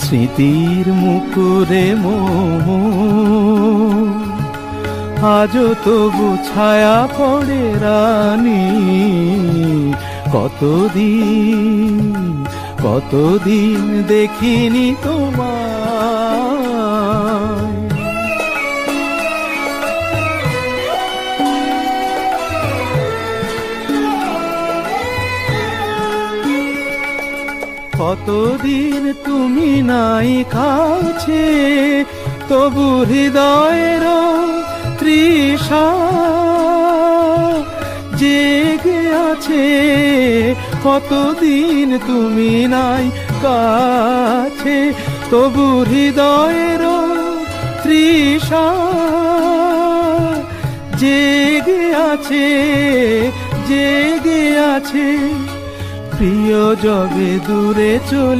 স্মৃতির মুকুরে মোহ আজও তবু ছায়া পড়ে রানী। কতদিন কতদিন দেখিনি তোমায় কতদিন তুমি নাই কাছে, তবু হৃদয়ের তৃষা জেগে আছে। কতদিন তুমি নাই কাছে, তবু হৃদয়ের তৃষা জেগে আছে জেগে আছে। প্রিয় জবে দূরে চলে